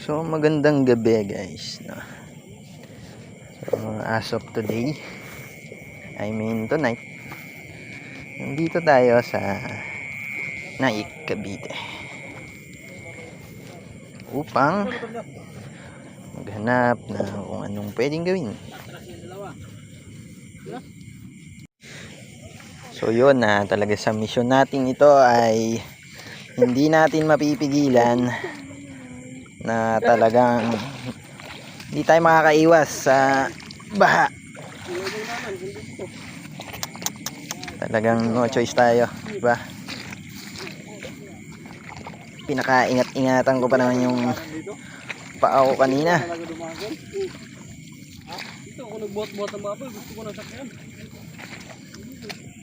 So magandang gabi guys. No? So as of today, I mean tonight, nandito tayo sa Naik, Cavite. Upang maghanap na kung anong pwedeng gawin. So yun na talaga sa mission natin ito ay hindi natin mapipigilan na talagang hindi tayo makakaiwas sa baha. Talagang no choice tayo, di ba? Pinakaingat-ingatan ko pa naman yung paa ko kanina. Ito ako nagbuhat-buhat ng baboy, gusto ko ng sakyan.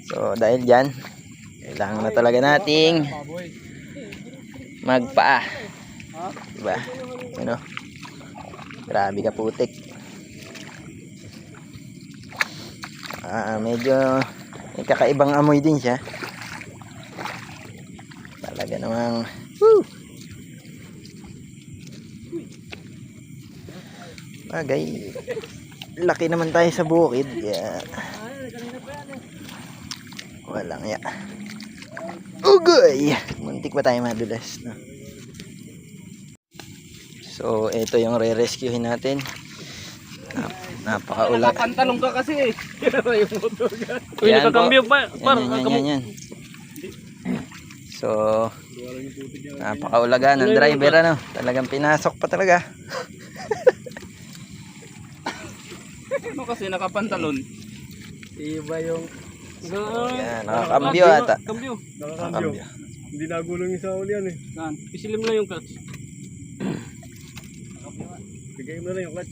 So dahil dyan, kailangan na talaga nating magpaa. Diba? Ano? Grabe ka putik. Ah, medyo may kakaibang amoy din siya. Talaga namang woo! Bagay. Laki naman tayo sa bukid. Kaya walang ya. Ugoy! Muntik pa tayo madulas. No? So, ito yung re-rescuehin natin. Nap napakaulag. Nakapantalong ka kasi eh. yung motor ka. Uy, Yan nakakambyo po. pa. Yan, Par, yan, yan, yan, yan. So, napakaulaga ng driver ano. Talagang pinasok pa talaga. Ano kasi nakapantalon? Iba yung... Yan, nakakambyo ata. Kambyo. Nakakambyo. Hindi nagulong yung sa uli yan eh. Saan? Pisilim lang yung clutch. Bigay mo na yung clutch.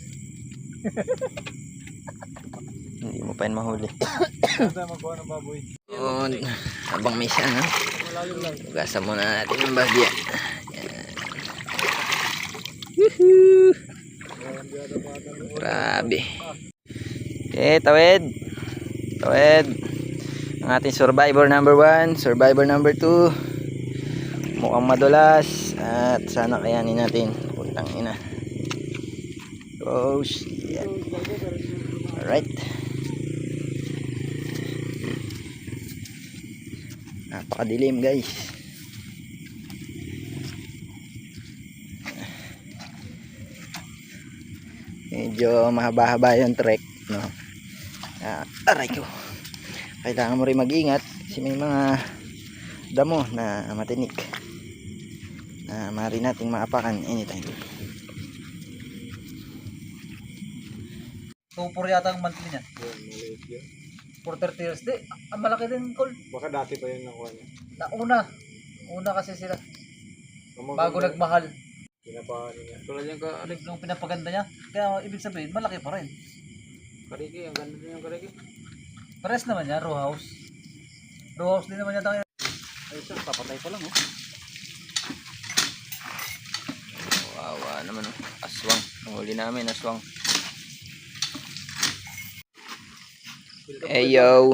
Hindi mo pa yun mahuli. Tayo magkuha ng baboy? O, habang may siya, no? Malalim lang. Ugasan muna natin yung bagya. Woohoo! Grabe. Okay, tawid. Tawid. Ang ating survivor number 1, survivor number 2. Mukhang madulas at sana kayanin natin. Oh shit. Alright. Napakadilim guys. Medyo mahaba-haba yung trek, no. Ah, aray ko. Kailangan mo rin mag-ingat kasi may mga damo na matinik na maaari nating maapakan anytime. Tupor yata ang monthly niya. For 30 years. Di, ang malaki din call. Baka dati pa yun nakuha niya. Nauna. Una kasi sila. Ang Bago maganda, nagmahal. Pinapaano niya. Tulad yung ka... Ulit nung pinapaganda niya. Kaya ibig sabihin, malaki pa rin. Kariki, ang ganda din yung kariki. Pares naman niya, row house. Row house din naman yata. kaya- Ay, sir, papatay pa lang oh. Wawa naman oh. Aswang. Nahuli namin aswang. Hey yo.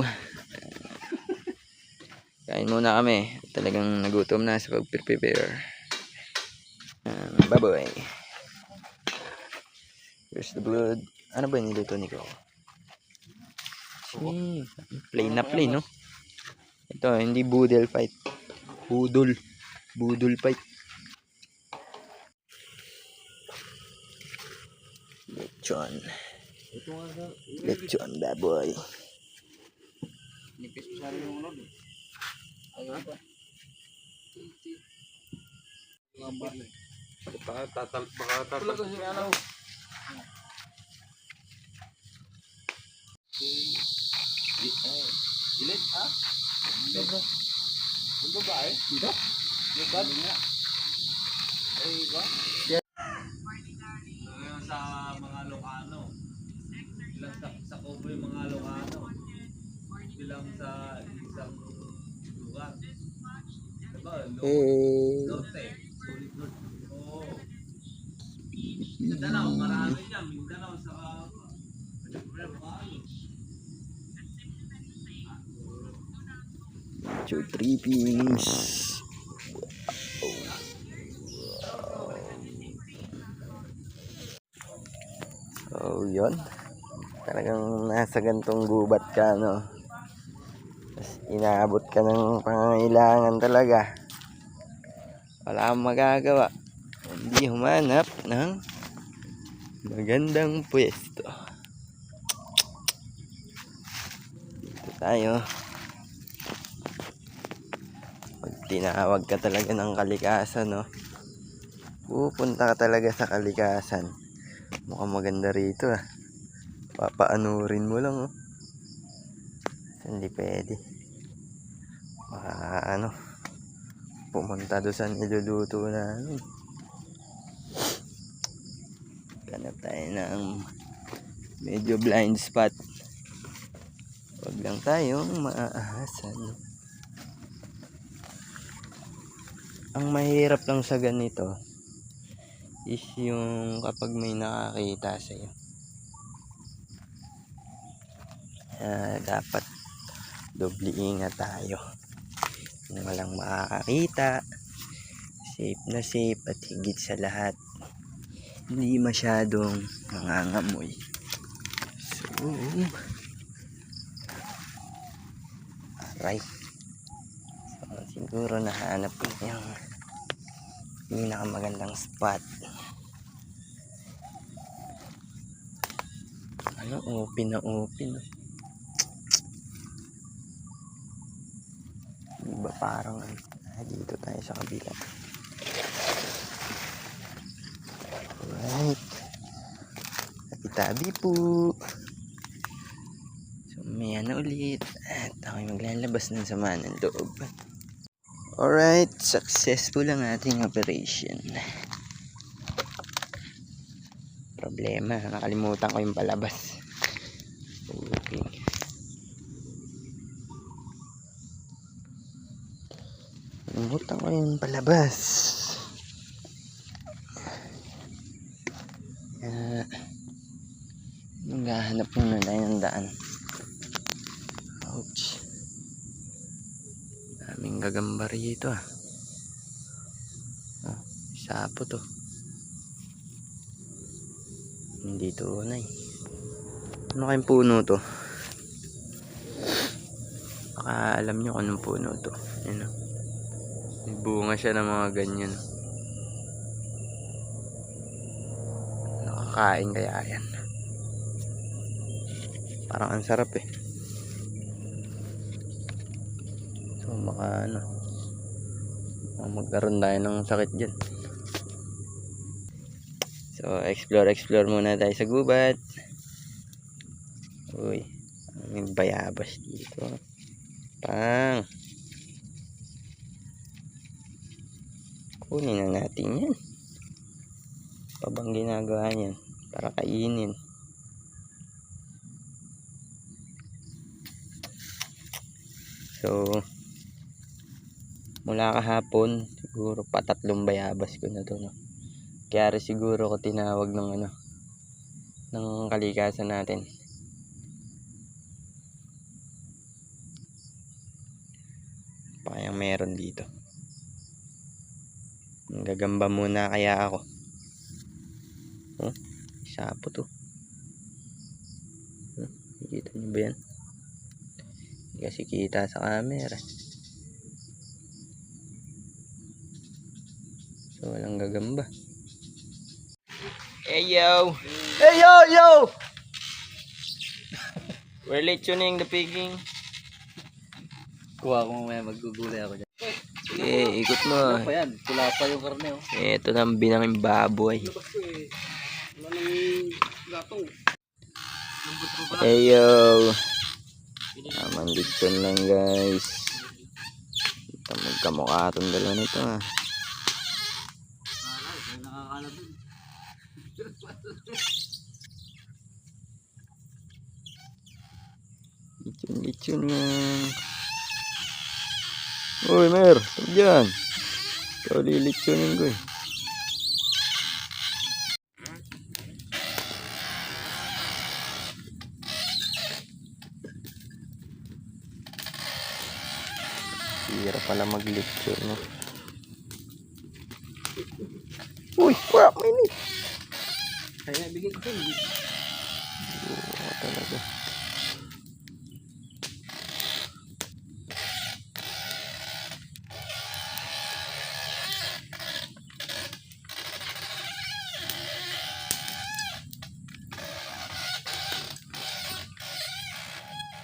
Kain muna kami. Talagang nagutom na sa pag-prepare. Um, baboy. Here's the blood. Ano ba yung niluto ni? Hmm, plain na plain, no? Ito, hindi boodle fight. Budol. Budol fight. Lechon. Lechon baboy. Nipis pa yung load eh. Ayaw pa. Baka tatal, baka tatal. Tulad kasi ano. Gilit, ha? Yung babae? Dito? Yung bad? Ay, ba? Ngayon sa mga Lokano. Bilang sa, sa Kobo yung mga. Bilang sa isang lugar. Diba? Lo- Eh, Norte. Solid Norte. Oo. Mindanao, marami dyan. Mindanao sa... two trippings. So, yun. Talagang nasa gantong gubat ka, no? Inaabot ka ng pangangailangan talaga. Wala kang magagawa. Hindi humanap ng magandang pwesto. Dito tayo. Pag tinawag ka talaga ng kalikasan, no? Pupunta ka talaga sa kalikasan. Mukhang maganda rito, ah. Papaanurin mo lang, oh. Hindi pwede. Baka, ano, pumunta doon sa niluluto namin. Ganap tayo ng medyo blind spot. Huwag lang tayong maaahasan. Ang mahirap lang sa ganito is yung kapag may nakakita sa'yo. Kaya dapat doble ingat tayo. Kung walang makakakita, safe na safe at higit sa lahat, hindi masyadong nangangamoy. So, aray. So, siguro nahanap ko yung pinakamagandang spot. Ano, open na open. Diba parang ah, dito tayo sa kabila. Alright. Tabi-tabi po. So, may ano ulit. At ako'y maglalabas ng sama ng loob. Alright, successful ang ating operation. Problema, nakalimutan ko yung palabas. Okay. Nakalimutan ko yung palabas. Kaya, maghahanap muna tayo ng daan. Ouch. Daming gagamba rito ah. Oh, sapo to. Hindi tunay. Ano kayong puno to? Baka alam nyo kung anong puno to. Yan oh. May bunga siya ng mga ganyan. Nakakain kaya yan. Parang ang sarap eh. So baka ano. Magkaroon tayo ng sakit dyan. So explore explore muna tayo sa gubat. Uy. May bayabas dito. Pang. Kunin na natin yan. Pabang ginagawa niyan. Para kainin. So, mula kahapon, siguro patatlong bayabas ko na to, no? Kaya siguro ko tinawag ng ano, ng kalikasan natin. Pakayang meron dito. Gagamba muna kaya ako. Oh, sapo to. Oh, Nakikita niyo ba yan? Hindi kasi kita sa camera. So, walang gagamba. Hey, yo! Hey, yo, yo! We're late tuning the pigging. Kuha ko mamaya magugulay ako dyan. Okay, ikot mo. Ano pa yan? Pula pa yung karne oh. Ito na ang binanging baboy. Hey yo! Tamang lechon lang guys. Ito magkamukha itong dalawa nito ah. Lechon, lechon lang. Uy, Mer, tama dyan. Ikaw lilitsunin ko eh. Hira pala mag-lecture, no? Uy, crap, mainit. Kaya bigay ko. Oo talaga.